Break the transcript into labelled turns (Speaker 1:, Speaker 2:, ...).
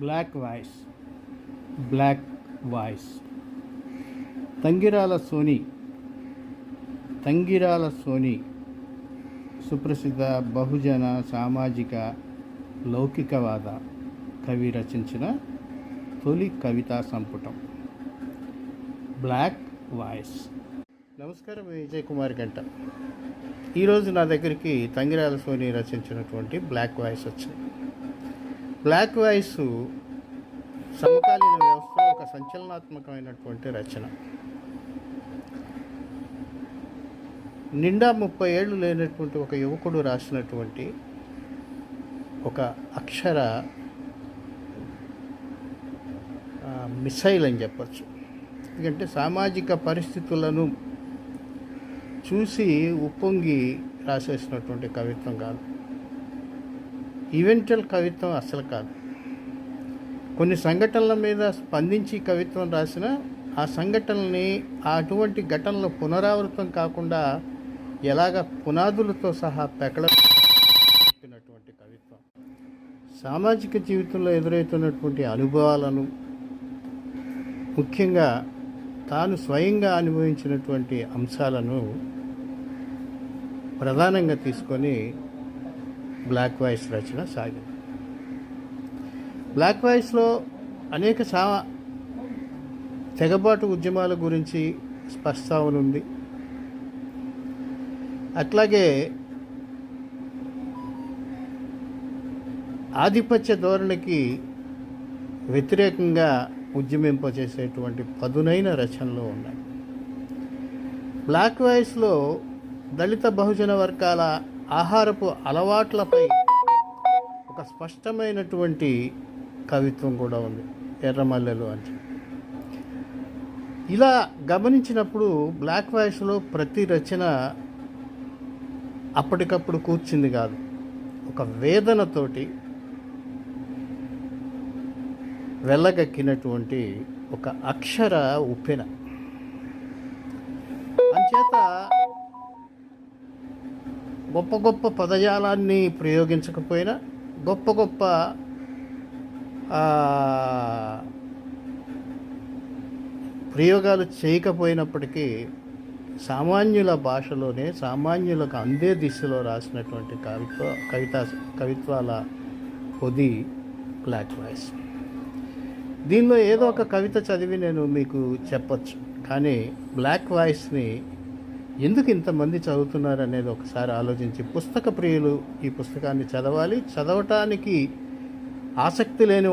Speaker 1: Black voice black voice. Tangirala Soni Tangirala Soni సుప్రసిద్ధ బహుజన సామాజిక లౌకికవాద కవి రచించిన తొలి కవితా సంపుటం. Black voice. నమస్కారం విజయ్ కుమార్ గంట. ఈరోజు నా దగ్గరికి తంగిరాల సోని రచించినటువంటి బ్లాక్ వాయిస్ వచ్చింది. బ్లాక్ వాయిస్ సమకాలీన వ్యవస్థ ఒక సంచలనాత్మకమైనటువంటి రచన. నిండా ముప్పై ఏళ్ళు లేనటువంటి ఒక యువకుడు రాసినటువంటి ఒక అక్షర మిసైల్ అని చెప్పచ్చు. ఎందుకంటే సామాజిక పరిస్థితులను చూసి ఉప్పొంగి రాసేసినటువంటి కవిత్వం కాదు. ఈవెంచువల్ కవిత్వం అసలు కాదు. కొన్ని సంఘటనల మీద స్పందించి కవిత్వం రాసిన ఆ సంఘటనల్ని అటువంటి ఘటనలు పునరావృతం కాకుండా ఎలాగ పునాదులతో సహా పెకడ చెప్పినటువంటి కవిత్వం. సామాజిక జీవితంలో ఎదురవుతున్నటువంటి అనుభవాలను ముఖ్యంగా తాను స్వయంగా అనుభవించినటువంటి అంశాలను ప్రధానంగా తీసుకొని బ్లాక్ వాయిస్ రచన సాగింది. బ్లాక్ వాయిస్లో అనేక సా తెగబాటు ఉద్యమాల గురించి స్పష్టం ఉంది. అట్లాగే ఆధిపత్య ధోరణికి వ్యతిరేకంగా ఉద్యమింపచేసేటువంటి పదునైన రచనలు ఉన్నాయి. బ్లాక్ వాయిస్లో దళిత బహుజన వర్గాల ఆహారపు అలవాట్లపై ఒక స్పష్టమైనటువంటి కవిత్వం కూడా ఉంది ఎర్రమల్లెలు అంటే. ఇలా గమనించినప్పుడు బ్లాక్ వాయిస్లో ప్రతి రచన అప్పటికప్పుడు కూర్చింది కాదు. ఒక వేదనతోటి వెళ్ళగక్కినటువంటి ఒక అక్షర ఉప్పెన. అంచేత గొప్ప గొప్ప పదజాలాన్ని ప్రయోగించకపోయినా గొప్ప గొప్ప ప్రయోగాలు చేయకపోయినప్పటికీ సామాన్యుల భాషలోనే సామాన్యులకు అందే దిశలో రాసినటువంటి కవిత్వ కవిత కవిత్వాల పొది బ్లాక్ వాయిస్ దీనిలో ఏదో ఒక కవిత చదివి నేను మీకు చెప్పచ్చు. కానీ బ్లాక్ వాయిస్ని ఎందుకు ఇంతమంది చదువుతున్నారు అనేది ఒకసారి ఆలోచించి పుస్తక ప్రియులు ఈ పుస్తకాన్ని చదవాలి. చదవటానికి ఆసక్తి లేని